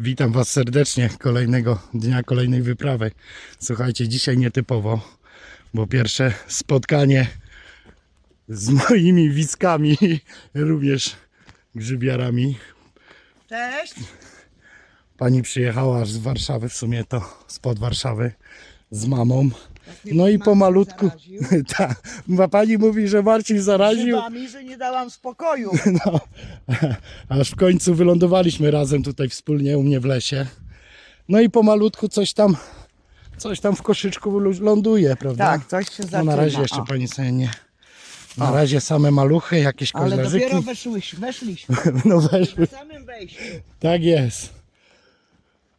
Witam Was serdecznie kolejnego dnia, kolejnej wyprawy. Słuchajcie, dzisiaj nietypowo, bo pierwsze spotkanie z moimi wiskami, również grzybiarami. Cześć. Pani przyjechała aż z Warszawy, w sumie to spod Warszawy, z mamą. No i pomalutku. Tak, pani mówi, że Marcin zaraził. Grzybami, że nie dałam spokoju. No, aż w końcu wylądowaliśmy razem tutaj wspólnie u mnie w lesie. No i pomalutku coś tam, coś tam w koszyczku ląduje, prawda? Tak, coś się No zaczyna. na razie jeszcze o. pani sobie nie. Na razie same maluchy, jakieś Ale koźlarzyki. dopiero weszłyśmy, weszliśmy. No weszły. Na samym wejściu. Tak jest.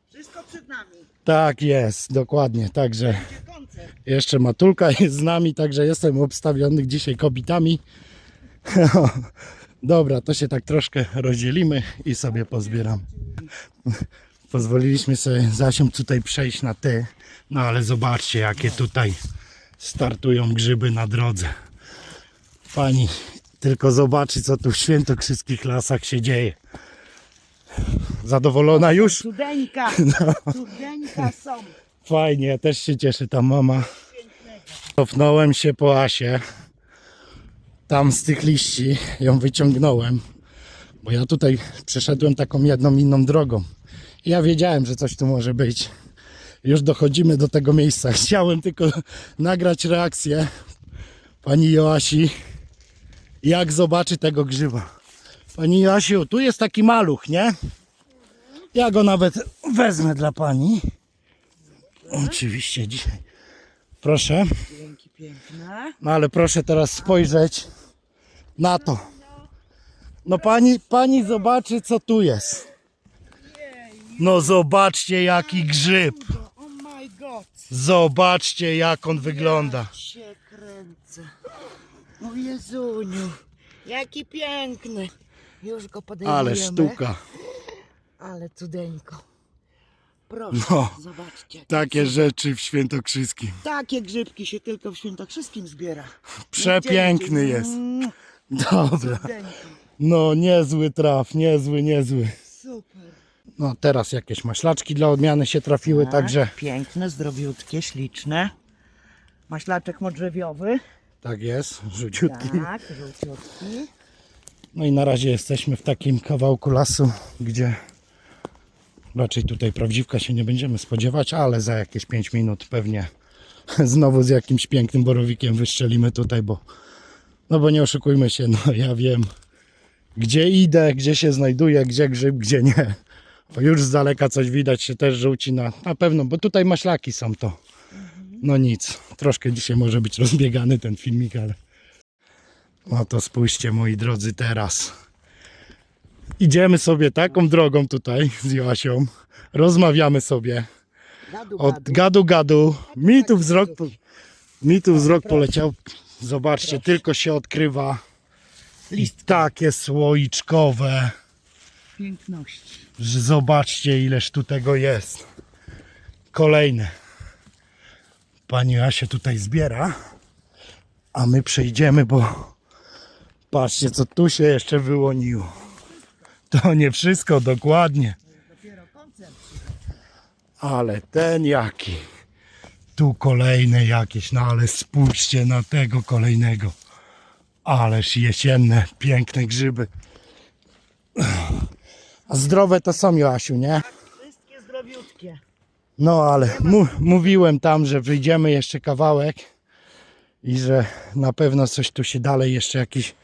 Wszystko przed nami. Tak jest, dokładnie. Także? Jeszcze Matulka jest z nami, także jestem obstawiony dzisiaj kobietami. Dobra, to się tak troszkę rozdzielimy i sobie pozbieram. Pozwoliliśmy sobie Zasią tutaj przejść na ty, no ale zobaczcie jakie tutaj startują grzyby na drodze. Pani tylko zobaczy co tu w świętokrzyskich lasach się dzieje. Zadowolona już? Cudeńka. No. Cudeńka są. Fajnie, też się cieszę, ta mama. Cofnąłem się po Asie. Tam z tych liści ją wyciągnąłem. Bo ja tutaj przeszedłem taką jedną inną drogą. Ja wiedziałem, że coś tu może być. Już dochodzimy do tego miejsca. Chciałem tylko nagrać reakcję pani Joasi, jak zobaczy tego grzyba. Pani Joasiu, tu jest taki maluch, nie? Ja go nawet wezmę dla pani. Oczywiście dzisiaj. Proszę. Dzięki piękne. No ale proszę teraz spojrzeć na to. No pani, pani zobaczy co tu jest. No zobaczcie jaki grzyb. Oh my god. Zobaczcie jak on wygląda. Się kręcę. O Jezuniu. Jaki piękny. Już go podejmujemy. Ale sztuka. Ale cudeńko. Proszę, No. zobaczcie. Takie rzeczy w Świętokrzyskim. Takie grzybki się tylko w Świętokrzyskim zbiera. Przepiękny jest. indziej. Mm, Dobra. cudeńko. No niezły traf, niezły, niezły. Super. No teraz jakieś maślaczki dla odmiany się trafiły, także Piękne, zdrowiutkie, śliczne. Maślaczek modrzewiowy. tak jest, rzuciutki. Tak, żółciutki. No i na razie jesteśmy w takim kawałku lasu, gdzie raczej tutaj prawdziwka się nie będziemy spodziewać, ale za jakieś 5 minut pewnie znowu z jakimś pięknym borowikiem wyszczelimy tutaj, bo no bo nie oszukujmy się, no ja wiem gdzie idę, gdzie się znajduję, gdzie grzyb, gdzie nie. Bo już z daleka coś widać się też żółci na, na pewno, bo tutaj maślaki są to. No nic, troszkę dzisiaj może być rozbiegany ten filmik, ale no to spójrzcie moi drodzy teraz. Idziemy sobie taką drogą tutaj z Joasią. Rozmawiamy sobie. Gadu, Od gadu. gadu. Mi tu wzrok, mi tu wzrok poleciał. Zobaczcie, tylko się odkrywa. I takie słoiczkowe. Piękności. że Zobaczcie ileż tu tego jest. Kolejne. Pani Asia tutaj zbiera. A my przejdziemy, bo patrzcie co tu się jeszcze wyłoniło. To nie wszystko dokładnie. Dopiero koncert. Ale ten jaki. Tu kolejne jakieś, no ale spójrzcie na tego kolejnego. Ależ jesienne, piękne grzyby. A zdrowe to są, Joasiu, nie? Wszystkie zdrowiutkie. No ale mu, mówiłem tam, że wyjdziemy jeszcze kawałek i że na pewno coś tu się dalej jeszcze jakiś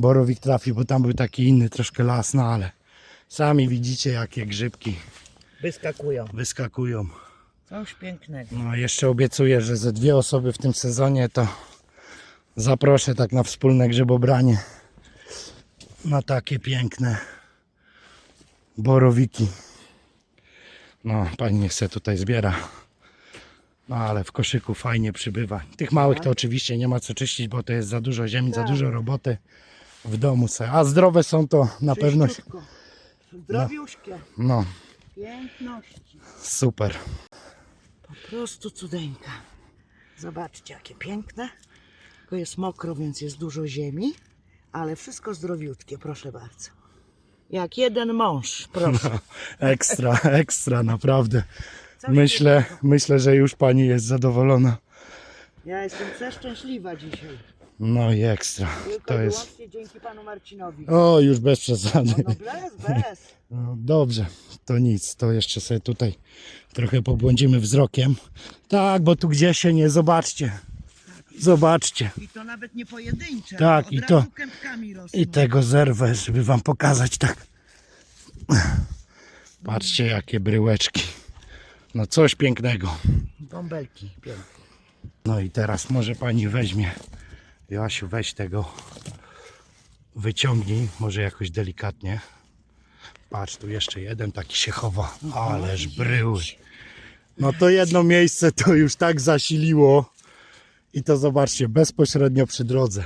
borowik trafi, bo tam był taki inny troszkę las, no ale sami widzicie jakie grzybki Wyskakują. wyskakują. Coś pięknego. No jeszcze obiecuję, że ze dwie osoby w tym sezonie to zaproszę tak na wspólne grzybobranie na takie piękne borowiki. No, pani niech se tutaj zbiera. No ale w koszyku fajnie przybywa. Tych małych to oczywiście nie ma co czyścić, bo to jest za dużo ziemi, za dużo roboty w domu. Se. A zdrowe są to na pewno. Czyściutko. Zdrowiuszkie. No, Piękności. super. Po prostu cudeńka. Zobaczcie, jakie piękne. Tylko jest mokro, więc jest dużo ziemi, ale wszystko zdrowiutkie, proszę bardzo. Jak jeden mąż, proszę. Ekstra, ekstra, naprawdę. Myślę, myślę, że już pani jest zadowolona. Ja jestem przeszczęśliwa dzisiaj. No i ekstra. Tylko To jest. dzięki panu Marcinowi. O, już bez przesady. No, no bez, bez. No, dobrze, to nic, to jeszcze sobie tutaj trochę pobłądzimy wzrokiem. Tak, bo tu gdzie się nie, zobaczcie. Zobaczcie. I to nawet nie pojedyncze. Tak, i to-. I tego zerwę, żeby wam pokazać tak. Patrzcie jakie bryłeczki. No coś pięknego. Bąbelki piękne. No i teraz może pani weźmie. Joasiu, weź tego. Wyciągnij, może jakoś delikatnie. Patrz, tu jeszcze jeden taki się chowa. Ależ bryły. No to jedno miejsce to już tak zasiliło. I to zobaczcie, bezpośrednio przy drodze.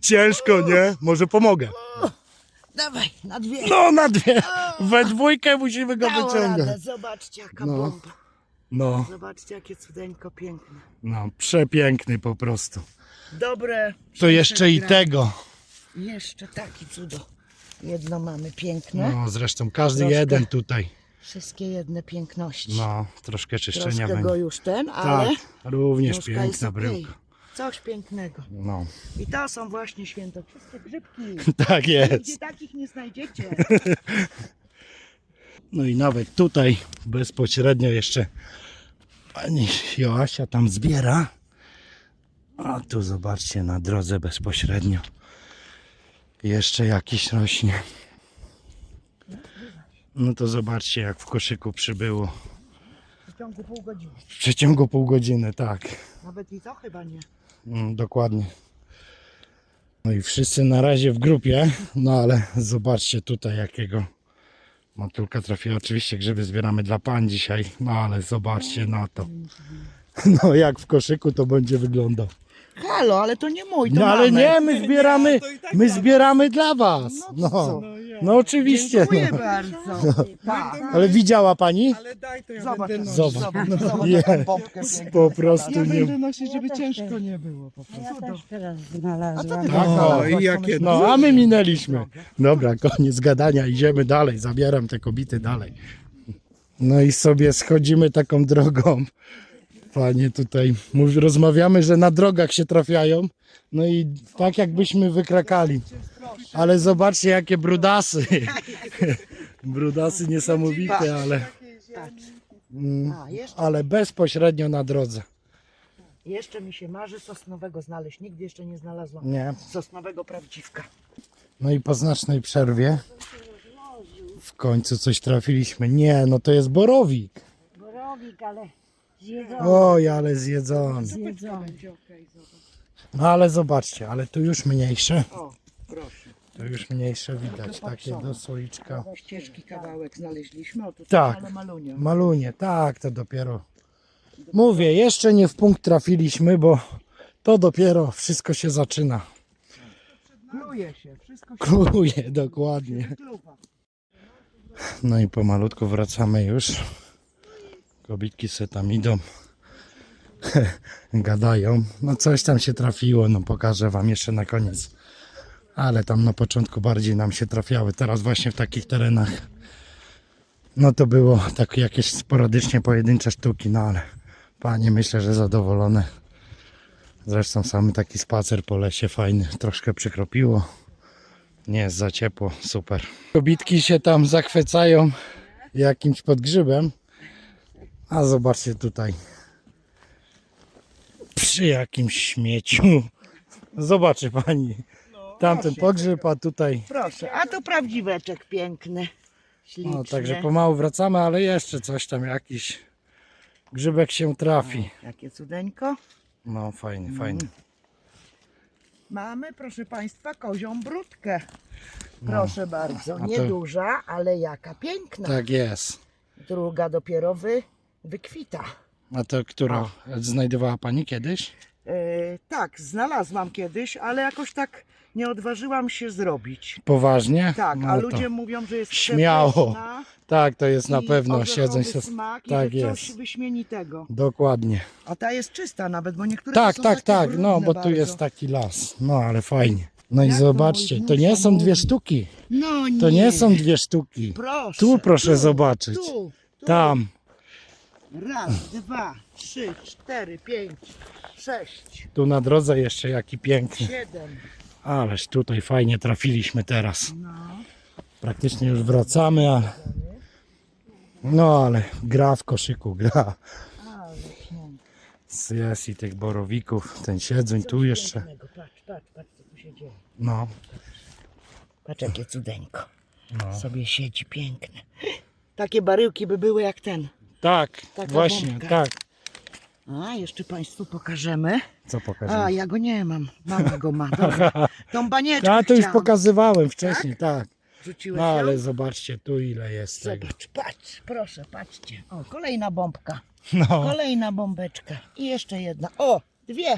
Ciężko, nie? Może pomogę. Dawaj, na dwie. No na dwie. We dwójkę musimy go Dało wyciągać. radę. Zobaczcie jaka No. bomba. No, Zobaczcie jakie cudeńko piękne. no, przepiękny po prostu. Dobre. To jeszcze i tego. Jeszcze taki cudo. Jedno mamy piękne. No, zresztą każdy Troszkę. jeden tutaj. Wszystkie jedne piękności. No, troszkę czyszczenia Troszkę będzie. go już ten, ale Tak, również nóżka jest piękna okej. bryłka. Coś pięknego. No, I to są właśnie świętokrzyskie grzybki. tak Gdzie jest. takich nie znajdziecie. No i nawet tutaj bezpośrednio jeszcze pani Joasia tam zbiera. A tu zobaczcie na drodze bezpośrednio. Jeszcze jakiś rośnie. No to zobaczcie jak w koszyku przybyło. W ciągu pół godziny. W przeciągu pół godziny, tak. Nawet i to chyba nie. Mm, Dokładnie. No i wszyscy na razie w grupie, no ale zobaczcie tutaj jakiego matulka trafiła. Oczywiście grzyby zbieramy dla pań dzisiaj, no ale zobaczcie na to. No jak w koszyku to będzie wyglądał. Halo, ale to nie mój, to No ale mamy. nie, my zbieramy, my zbieramy dla was. No, no oczywiście. Dziękuję No. bardzo. Tak. Ale widziała pani? Ale daj to ja Zobacz, będę Zobacz. zobacz, No, zobacz je- jaką bombkę piękną. Po prostu Ja nie. będę nosić, żeby ciężko nie było po prostu. Ja też teraz A co znalazłam. ty Tak, no, znalazłaś? i jakie- No a my minęliśmy. Dobra, koniec gadania, idziemy dalej. Zabieram te kobiety dalej. No i sobie schodzimy taką drogą. Panie tutaj mów, rozmawiamy, że na drogach się trafiają. No i tak jakbyśmy wykrakali. Ale zobaczcie jakie brudasy. Brudasy niesamowite, ale, mm, A, jeszcze, ale bezpośrednio na drodze. jeszcze mi się marzy sosnowego znaleźć. Nigdy jeszcze nie znalazłam Nie. sosnowego prawdziwka. No i po znacznej przerwie w końcu coś trafiliśmy. Nie, no to jest borowik. Borowik, ale zjedzony. Oj, ale zjedzony. zjedzony. No ale zobaczcie, ale tu już mniejsze. O, proszę. Tu już mniejsze widać, takie do słoiczka. Ścieżki kawałek znaleźliśmy. O, tutaj Tak. ale malunie. Malunie, tak, to dopiero. Mówię, jeszcze nie w punkt trafiliśmy, bo to dopiero wszystko się zaczyna. Kluje się, wszystko się Kluje, dokładnie. kluwa. No i pomalutku wracamy już. Kobitki se tam idą. Gadają. No coś tam się trafiło, no pokażę wam jeszcze na koniec. Ale tam na początku bardziej nam się trafiały. Teraz właśnie w takich terenach. No to było tak jakieś sporadycznie pojedyncze sztuki, no ale panie myślę, że zadowolone. Zresztą sam taki spacer po lesie fajny. Troszkę przykropiło. Nie jest za ciepło, super. Kobitki się tam zachwycają jakimś podgrzybem. A zobaczcie tutaj. Przy jakimś śmieciu. Zobaczy pani. Tamten pogrzyb, a tutaj. Proszę, a tu prawdziweczek piękny. Śliczny. No, także pomału wracamy, ale jeszcze coś tam jakiś grzybek się trafi. Jakie cudeńko. No fajny, fajny. Mamy, proszę Państwa, kozią brudkę. Proszę bardzo, A to- nieduża, ale jaka piękna. Tak jest. Druga dopiero wy, wykwita. A to którą znajdowała pani kiedyś? E, tak, znalazłam kiedyś, ale jakoś tak nie odważyłam się zrobić. Poważnie? Tak, No a to- ludzie mówią, że jest śmiało. przepyszna Tak, to jest na i pewno orzechowy siedzeń smak i Tak że coś jest. wyśmienitego. Dokładnie. A ta jest czysta nawet, bo niektóre Tak, są tak, takie tak. No, brudne bo tu bardzo. jest taki las. No, ale fajnie. No i Jak to zobaczcie, mój to nie są dwie mówi? sztuki. No nie. To nie są dwie sztuki. Proszę. Tu proszę zobaczyć. Tu, tu. Tam. Raz, dwa, trzy, cztery, pięć, sześć, Tu na drodze jeszcze jaki piękny. siedem. Ależ tutaj fajnie trafiliśmy teraz. No. Praktycznie już wracamy, ale... No ale gra w koszyku, gra. Jest i tych borowików, ten siedząc tu jeszcze. Patrz, patrz, patrz co tu się dzieje. No, Patrz jakie cudeńko. no. Sobie siedzi piękne. Takie baryłki by były jak ten. Tak, Taka właśnie, bombka. tak. A, jeszcze Państwu pokażemy. Co A, pokażę? ja go nie mam. Mama go ma. Dobra. Tą banieczkę A to już chciałam. pokazywałem wcześniej, tak. Rzuciłeś No ją? ale zobaczcie tu ile jest tego. Zobacz, patrz, proszę, patrzcie. O, kolejna bombka. No, Kolejna bombeczka. I jeszcze jedna. O, dwie.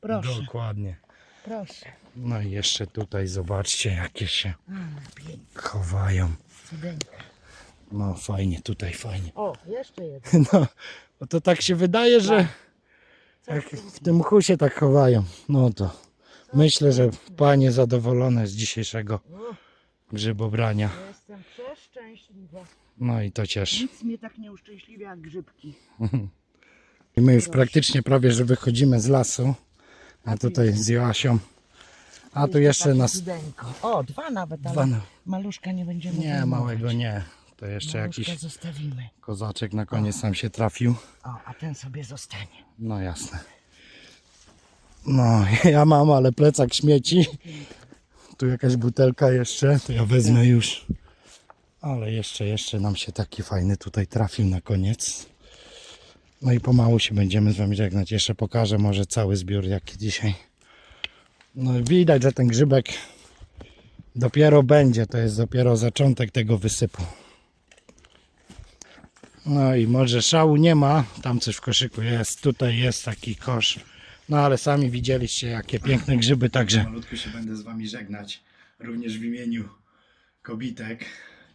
Proszę, dokładnie. proszę. No i jeszcze tutaj zobaczcie jakie się Ale pięknie, chowają. cudeńka. No fajnie, tutaj fajnie. O, jeszcze jedna. No, bo to tak się wydaje, że jak w tym mchu się tak chowają. No to myślę, że panie zadowolone z dzisiejszego O, grzybobrania. jestem przeszczęśliwa. No i to cieszy. Nic mnie tak nie uszczęśliwia jak grzybki. I my już praktycznie prawie, że wychodzimy z lasu. A tutaj z Joasią. A tu jeszcze nas... O, dwa nawet, ale Dwa maluszka nie będziemy Nie, małego nie. To jeszcze Maluszka jakiś zostawimy. kozaczek na koniec nam się trafił. O, a ten sobie zostanie. No jasne. No, ja mam, ale plecak śmieci. Tu jakaś butelka jeszcze, to ja wezmę już. Ale jeszcze, jeszcze nam się taki fajny tutaj trafił na koniec. No i pomału się będziemy z wami żegnać. Jeszcze pokażę może cały zbiór jaki dzisiaj. No i widać, że ten grzybek dopiero będzie. To jest dopiero zaczątek tego wysypu. No i może szału nie ma, tam coś w koszyku jest, tutaj jest taki kosz. No ale sami widzieliście jakie piękne grzyby, także... Malutko się będę z wami żegnać, również w imieniu kobitek,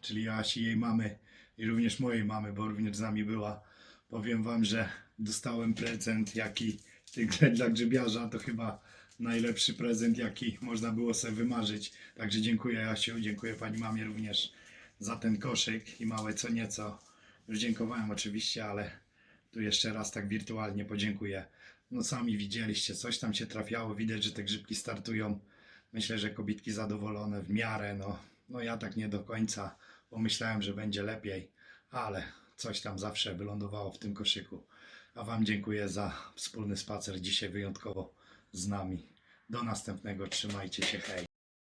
czyli Joasi, jej mamy i również mojej mamy, bo również z nami była. Powiem wam, że dostałem prezent, jaki dla grzybiarza, to chyba najlepszy prezent, jaki można było sobie wymarzyć. Także dziękuję Jasiu, dziękuję pani mamie również za ten koszyk i małe co nieco. Już dziękowałem oczywiście, ale tu jeszcze raz tak wirtualnie podziękuję. No sami widzieliście, coś tam się trafiało, widać, że te grzybki startują. Myślę, że kobitki zadowolone w miarę, no, no ja tak nie do końca, bo myślałem, że będzie lepiej, ale coś tam zawsze wylądowało w tym koszyku. A Wam dziękuję za wspólny spacer dzisiaj wyjątkowo z nami. Do następnego, trzymajcie się, hej.